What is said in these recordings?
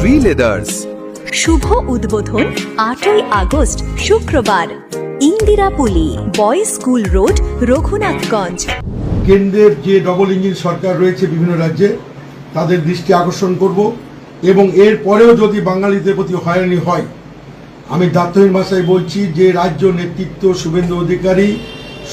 Shri leathers শুভ উদ্বোধন আটই August শুক্রবার ইন্দিরাপুলি বয়েজ স্কুল রোড রঘুনাথগঞ্জ। কেন্দ্রের যে ডবল ইঞ্জিন সরকার রয়েছে বিভিন্ন রাজ্যে তাদের দৃষ্টি আকর্ষণ করব এবং এর পরেও যদি বাঙালিদের প্রতি হয়রানি হয় আমি দার্থহীন ভাষায় বলছি যে রাজ্য নেতৃত্ব শুভেন্দু অধিকারী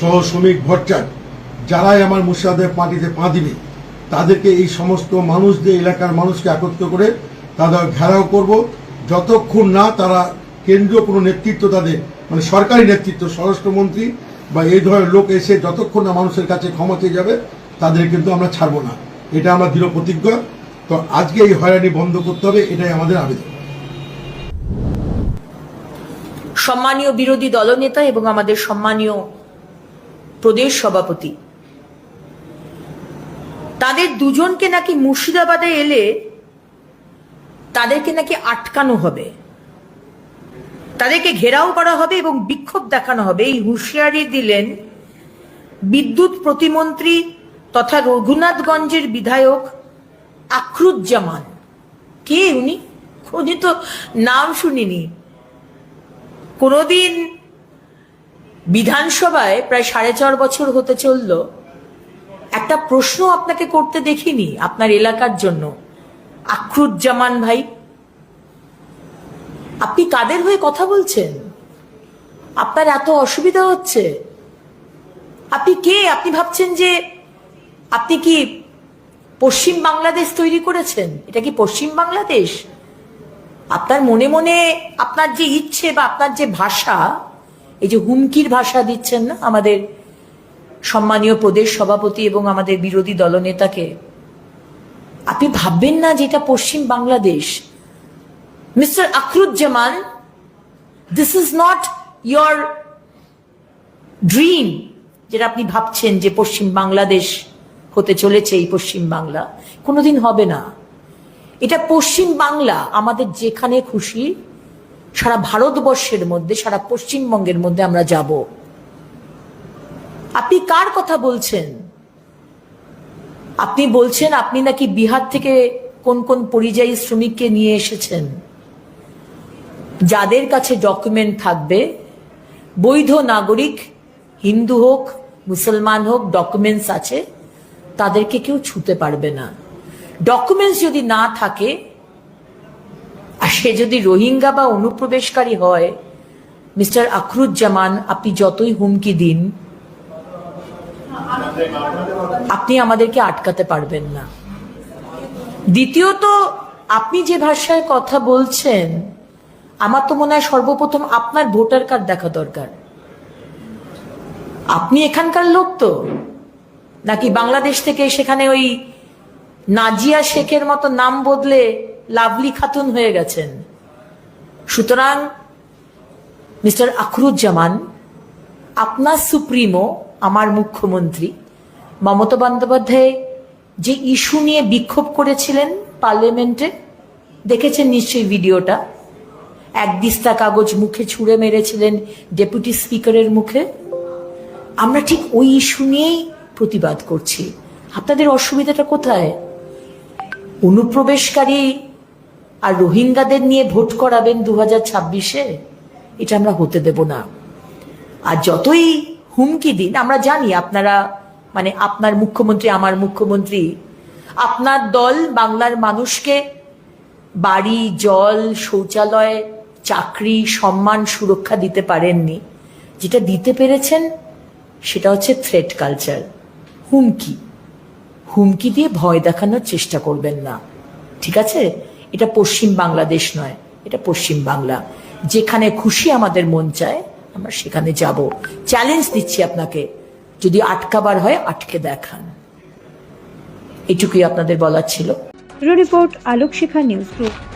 সহ শ্রমিক ভট্টাচার্য যারাই আমার মুর্শিদাবাদের পার্টিতে পা দিবে তাদেরকে এই সমস্ত মানুষদের এলাকার মানুষকে একত্র করে তাদের ঘেরাও করব। যতক্ষণ না তারা কেন্দ্রীয় কোনো নেতৃত্ব তাদের মানে সরকারি নেতৃত্ব, স্বরাষ্ট্রমন্ত্রী বা এই ধরনের লোক এসে যতক্ষণ না মানুষের কাছে ক্ষমা চেয়ে যাবে, তাদের কিন্তু আমরা ছাড়বো না। এটা আমরা দৃঢ় প্রতিজ্ঞা। তো আজকে এই হয়রানি বন্ধ করতে হবে, এটাই আমাদের আবেদন। সম্মানীয় বিরোধী দলনেতা এবং আমাদের সম্মানীয় প্রদেশ সভাপতি, তাদের দুজনকে নাকি মুর্শিদাবাদে এলে তাদেরকে নাকি আটকানো হবে। তাদেরকে ঘেরাও করা হবে এবং বিক্ষোভ দেখানো হবে। এই হুঁশিয়ারি দিলেন বিদ্যুৎ প্রতিমন্ত্রী তথা রঘুনাথগঞ্জের বিধায়ক আখরুজ্জামান। কে উনি? উনি তো নাম শুনিনি। কোনোদিন বিধানসভায় প্রায় সাড়ে চার বছর হতে চলল। একটা প্রশ্ন আপনাকে করতে দেখিনি আপনার এলাকার জন্য। আখরুজ্জামান ভাই আপনি কাদের হয়ে কথা বলছেন? আপনার এত অসুবিধা হচ্ছে। আপনি কে? আপনি ভাবছেন যে আপনি কি পশ্চিম বাংলাদেশ তৈরি করেছেন? এটা কি পশ্চিম বাংলাদেশ? আপনার মনে মনে আপনার যে ইচ্ছে বা আপনার যে ভাষা, এই যে হুমকির ভাষা দিচ্ছেন না আমাদের সম্মানীয় প্রদেশ সভাপতি এবং আমাদের বিরোধী দলনেতাকে, আপনি ভাববেন না যে এটা পশ্চিম Bangladesh? Mister Akhruzzaman this is not your dream যেটা আপনি ভাবছেন যে পশ্চিম বাংলাদেশ হতে চলেছে এই পশ্চিম বাংলা। কোনোদিন হবে না। এটা পশ্চিম বাংলা, আমাদের যেখানে খুশি, সারা ভারতবর্ষের মধ্যে, সারা পশ্চিমবঙ্গের মধ্যে আমরা যাব। আপনি কার কথা বলছেন? আপনি বলছেন আপনি নাকি বিহার থেকে কোন কোন পরিযায়ী শ্রমিককে নিয়ে এসেছেন? যাদের কাছে ডকুমেন্ট থাকবে, বৈধ নাগরিক, হিন্দু হোক, মুসলমান হোক ডকুমেন্টস আছে, তাদেরকে কেউ ছুতে পারবে না। ডকুমেন্টস যদি না থাকে, আর সে যদি রোহিঙ্গা বা অনুপ্রবেশকারী হয়, মিস্টার আখরুজ্জামান, আপনি যতই হুমকি দিন, আপনি আমাদেরকে আটকাতে পারবেন না। দ্বিতীয়ত, আপনি যে ভাষায় কথা বলছেন আমার তো মনে হয় সর্বপ্রথম আপনার ভোটার কার্ড দেখা দরকার। আপনি এখানকার লোক তো। নাকি বাংলাদেশ থেকে সেখানে ওই নাজিয়া শেখের মতো নাম বদলে লাভলি খাতুন হয়ে গেছেন। সুতরাং, মিস্টার আখরুজ্জামান, আপনার সুপ্রিমো, আমার মুখ্যমন্ত্রী, মমতা বন্দ্যোপাধ্যায় যে ইস্যু নিয়ে বিক্ষোভ করেছিলেন পার্লামেন্টে, দেখেছেন নিশ্চয়ই ভিডিওটা? এক দিস্তা কাগজ মুখে ছুঁড়ে মেরেছিলেন ডেপুটি স্পিকারের মুখে। আমরা ঠিক ওই ইস্যু নিয়েই প্রতিবাদ করছি। আপনাদের অসুবিধাটা কোথায়? অনুপ্রবেশকারী আর রোহিঙ্গাদের নিয়ে ভোট করাবেন দু হাজার ছাব্বিশে? এটা আমরা হতে দেব না। আর যতই হুমকি দিন, আমরা জানি আপনারা মানে আপনার মুখ্যমন্ত্রী, আমার মুখ্যমন্ত্রী, আপনার দল, বাংলার মানুষকে বাড়ি, জল, শৌচালয় চাকরি, সম্মান, সুরক্ষা দিতে পারেননি। যেটা দিতে পেরেছেন, সেটা হচ্ছে থ্রেট কালচার হুমকি। হুমকি দিয়ে ভয় দেখানোর চেষ্টা করবেন না। ঠিক আছে? এটা পশ্চিম বাংলাদেশ নয়, এটা পশ্চিম বাংলা। যেখানে খুশি আমাদের মন চায়, আমরা সেখানে যাব। চ্যালেঞ্জ দিচ্ছি আপনাকে, যদি আটকাবার হয় আটকে দেখান। এটুকুই আপনাদের বলার ছিল। Report Alok Shikha news group